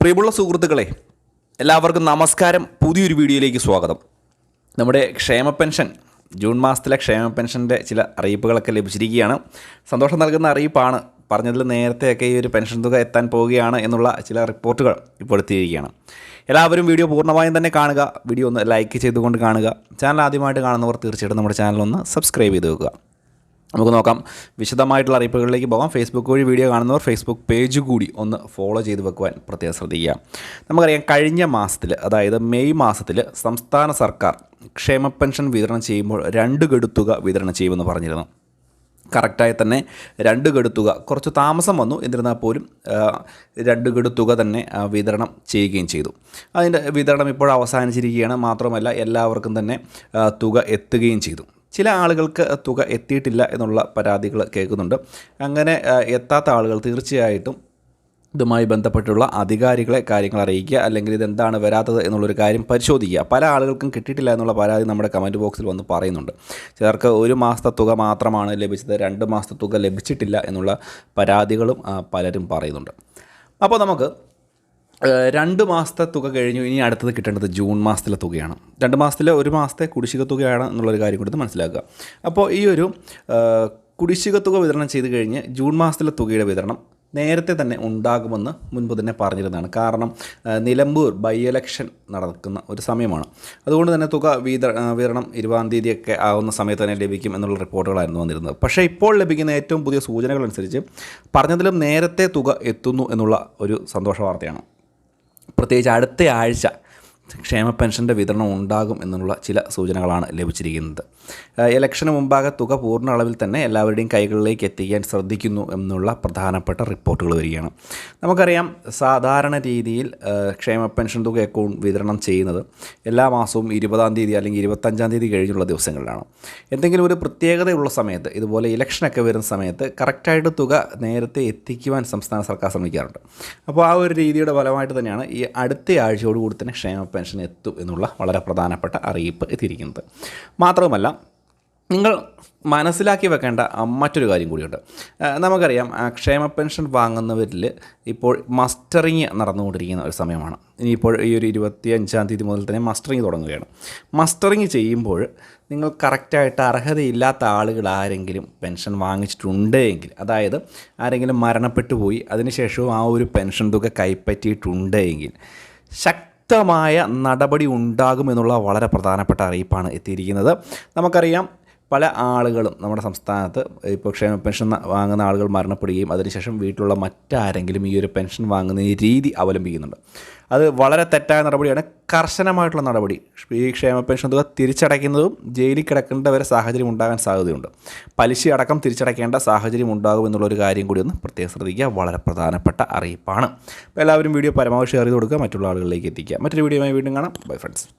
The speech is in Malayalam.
പ്രിയമുള്ള സുഹൃത്തുക്കളെ എല്ലാവർക്കും നമസ്കാരം. പുതിയൊരു വീഡിയോയിലേക്ക് സ്വാഗതം. നമ്മുടെ ക്ഷേമ പെൻഷൻ ജൂൺ മാസത്തിലെ ക്ഷേമ പെൻഷന്റെ ചില അറിയിപ്പുകളൊക്കെ ലഭിച്ചിരിക്കുകയാണ്. സന്തോഷം നൽകുന്ന അറിയിപ്പാണ്. പറഞ്ഞതിൽ നേരത്തെയൊക്കെ ഈ ഒരു പെൻഷൻ തുക എത്താൻ പോവുകയാണ് എന്നുള്ള ചില റിപ്പോർട്ടുകൾ ഇപ്പോൾ എത്തിയിരിക്കുകയാണ്. എല്ലാവരും വീഡിയോ പൂർണമായും തന്നെ കാണുക. വീഡിയോ ഒന്ന് ലൈക്ക് ചെയ്തുകൊണ്ട് കാണുക. ചാനൽ ആദ്യമായിട്ട് കാണുന്നവർ തീർച്ചയായിട്ടും നമ്മുടെ ചാനൽ ഒന്ന് സബ്സ്ക്രൈബ് ചെയ്ത് വെക്കുക. നമുക്ക് നോക്കാം. വിശദമായിട്ടുള്ള അറിയിപ്പുകളിലേക്ക് പോകാം. ഫേസ്ബുക്ക് വഴി വീഡിയോ കാണുന്നവർ ഫേസ്ബുക്ക് പേജ് കൂടി ഒന്ന് ഫോളോ ചെയ്ത് വെക്കുവാൻ പ്രത്യേകം ശ്രദ്ധിക്കുക. നമുക്കറിയാം കഴിഞ്ഞ മാസത്തിൽ അതായത് മെയ് മാസത്തിൽ സംസ്ഥാന സർക്കാർ ക്ഷേമ പെൻഷൻ വിതരണം ചെയ്യുമ്പോൾ രണ്ട് ഗഡുത്തുക വിതരണം ചെയ്യുമെന്ന് പറഞ്ഞിരുന്നു. കറക്റ്റായി തന്നെ രണ്ട് ഗഡുത്തുക കുറച്ച് താമസം വന്നു. എന്നിരുന്നാൽ പോലും രണ്ട് ഗഡുത്തുക തന്നെ വിതരണം ചെയ്യുകയും ചെയ്തു. അതിന്റെ വിതരണം ഇപ്പോൾ അവസാനിച്ചിരിക്കുകയാണ്. മാത്രമല്ല എല്ലാവർക്കും തന്നെ തുക എത്തുകയും ചെയ്തു. ചില ആളുകൾക്ക് തുക എത്തിയിട്ടില്ല എന്നുള്ള പരാതികൾ കേൾക്കുന്നുണ്ട്. അങ്ങനെ എത്താത്ത ആളുകൾ തീർച്ചയായിട്ടും ഇതുമായി ബന്ധപ്പെട്ടുള്ള അധികാരികളെ കാര്യങ്ങൾ അറിയിക്കുക അല്ലെങ്കിൽ ഇതെന്താണ് വരാത്തത് എന്നുള്ളൊരു കാര്യം പരിശോധിക്കുക. പല ആളുകൾക്കും കിട്ടിയിട്ടില്ല എന്നുള്ള പരാതി നമ്മുടെ കമന്റ് ബോക്സിൽ വന്ന് പറയുന്നുണ്ട്. ചിലർക്ക് ഒരു മാസത്തെ തുക മാത്രമാണ് ലഭിച്ചത് രണ്ട് മാസത്തെ തുക ലഭിച്ചിട്ടില്ല എന്നുള്ള പരാതികളും പലരും പറയുന്നുണ്ട്. അപ്പോൾ നമുക്ക് രണ്ട് മാസത്തെ തുക കഴിഞ്ഞു. ഇനി അടുത്തത് കിട്ടേണ്ടത് ജൂൺ മാസത്തിലെ തുകയാണ്. രണ്ട് മാസത്തിലെ ഒരു മാസത്തെ കുടിശ്ശിക തുകയാണ് എന്നുള്ളൊരു കാര്യം കൊടുത്ത് മനസ്സിലാക്കുക. അപ്പോൾ ഈ ഒരു കുടിശ്ശിക തുക വിതരണം ചെയ്ത് കഴിഞ്ഞ് ജൂൺ മാസത്തിലെ തുകയുടെ വിതരണം നേരത്തെ തന്നെ ഉണ്ടാകുമെന്ന് മുൻപ് തന്നെ പറഞ്ഞിരുന്നതാണ്. കാരണം നിലമ്പൂർ ബൈ എലക്ഷൻ നടക്കുന്ന ഒരു സമയമാണ്. അതുകൊണ്ട് തന്നെ തുക വിത വിതരണം ഇരുപതാം തീയതിയൊക്കെ ആവുന്ന സമയത്ത് തന്നെ ലഭിക്കും എന്നുള്ള റിപ്പോർട്ടുകളായിരുന്നു വന്നിരുന്നത്. പക്ഷേ ഇപ്പോൾ ലഭിക്കുന്ന ഏറ്റവും പുതിയ സൂചനകൾ അനുസരിച്ച് പറഞ്ഞതിലും നേരത്തെ തുക എത്തുന്നു എന്നുള്ള ഒരു സന്തോഷ വാർത്തയാണ്. പ്രത്യേകിച്ച് അടുത്ത ആഴ്ച ക്ഷേമ പെൻഷന്റെ വിതരണം ഉണ്ടാകും എന്നുള്ള ചില സൂചനകളാണ് ലഭിച്ചിരിക്കുന്നത്. ഇലക്ഷന് മുമ്പാകെ തുക പൂർണ അളവിൽ തന്നെ എല്ലാവരുടെയും കൈകളിലേക്ക് എത്തിക്കാൻ ശ്രദ്ധിക്കുന്നു എന്നുള്ള പ്രധാനപ്പെട്ട റിപ്പോർട്ടുകൾ വരികയാണ്. നമുക്കറിയാം സാധാരണ രീതിയിൽ ക്ഷേമ പെൻഷൻ തുക അക്കൗണ്ട് വിതരണം ചെയ്യുന്നത് എല്ലാ മാസവും ഇരുപതാം തീയതി അല്ലെങ്കിൽ ഇരുപത്തഞ്ചാം തീയതി കഴിഞ്ഞുള്ള ദിവസങ്ങളിലാണ്. എന്തെങ്കിലും ഒരു പ്രത്യേകതയുള്ള സമയത്ത് ഇതുപോലെ ഇലക്ഷനൊക്കെ വരുന്ന സമയത്ത് കറക്റ്റായിട്ട് തുക നേരത്തെ എത്തിക്കുവാൻ സംസ്ഥാന സർക്കാർ ശ്രമിക്കാറുണ്ട്. അപ്പോൾ ആ ഒരു രീതിയുടെ ഫലമായിട്ട് തന്നെയാണ് ഈ അടുത്ത ആഴ്ചയോടുകൂടി തന്നെ ക്ഷേമ പെൻഷൻ എത്തും എന്നുള്ള വളരെ പ്രധാനപ്പെട്ട അറിയിപ്പ് എത്തിയിരിക്കുന്നത്. മാത്രവുമല്ല നിങ്ങൾ മനസ്സിലാക്കി വെക്കേണ്ട മറ്റൊരു കാര്യം കൂടിയുണ്ട്. നമുക്കറിയാം ക്ഷേമ പെൻഷൻ വാങ്ങുന്നവരിൽ ഇപ്പോൾ മസ്റ്ററിങ് നടന്നുകൊണ്ടിരിക്കുന്ന ഒരു സമയമാണ്. ഇനിയിപ്പോൾ ഈ ഒരു ഇരുപത്തി അഞ്ചാം തീയതി മുതൽ തന്നെ മസ്റ്ററിങ് തുടങ്ങുകയാണ്. മസ്റ്ററിങ് ചെയ്യുമ്പോൾ നിങ്ങൾ കറക്റ്റായിട്ട് അർഹതയില്ലാത്ത ആളുകൾ ആരെങ്കിലും പെൻഷൻ വാങ്ങിച്ചിട്ടുണ്ടെങ്കിൽ അതായത് ആരെങ്കിലും മരണപ്പെട്ടു പോയി അതിനുശേഷവും ആ ഒരു പെൻഷൻ തുക കൈപ്പറ്റിയിട്ടുണ്ട് എങ്കിൽ ശക്തമായ നടപടി ഉണ്ടാകുമെന്നുള്ള വളരെ പ്രധാനപ്പെട്ട അറിയിപ്പാണ് എത്തിയിരിക്കുന്നത്. നമുക്കറിയാം പല ആളുകളും നമ്മുടെ സംസ്ഥാനത്ത് ഇപ്പോൾ ക്ഷേമ പെൻഷൻ വാങ്ങുന്ന ആളുകൾ മരണപ്പെടുകയും അതിനുശേഷം വീട്ടിലുള്ള മറ്റാരെങ്കിലും ഈ ഒരു പെൻഷൻ വാങ്ങുന്ന രീതി അവലംബിക്കുന്നുണ്ട്. അത് വളരെ തെറ്റായ നടപടിയാണ്. കർശനമായിട്ടുള്ള നടപടി. ഈ ക്ഷേമ പെൻഷൻ തുക തിരിച്ചടയ്ക്കുന്നതും ജയിലിൽ കിടക്കേണ്ട വരെ സാഹചര്യം ഉണ്ടാകാൻ സാധ്യതയുണ്ട്. പലിശ അടക്കം തിരിച്ചടയ്ക്കേണ്ട സാഹചര്യം ഉണ്ടാകും എന്നുള്ളൊരു കാര്യം കൂടി ഒന്ന് പ്രത്യേകം ശ്രദ്ധിക്കുക. വളരെ പ്രധാനപ്പെട്ട അറിയിപ്പാണ്. അപ്പോൾ എല്ലാവരും വീഡിയോ പരമാവധി ഷെയർ ചെയ്ത് കൊടുക്കുക. മറ്റുള്ള ആളുകളിലേക്ക് എത്തിക്കുക. മറ്റൊരു വീഡിയോയുമായി വീണ്ടും കാണാം. Bye friends.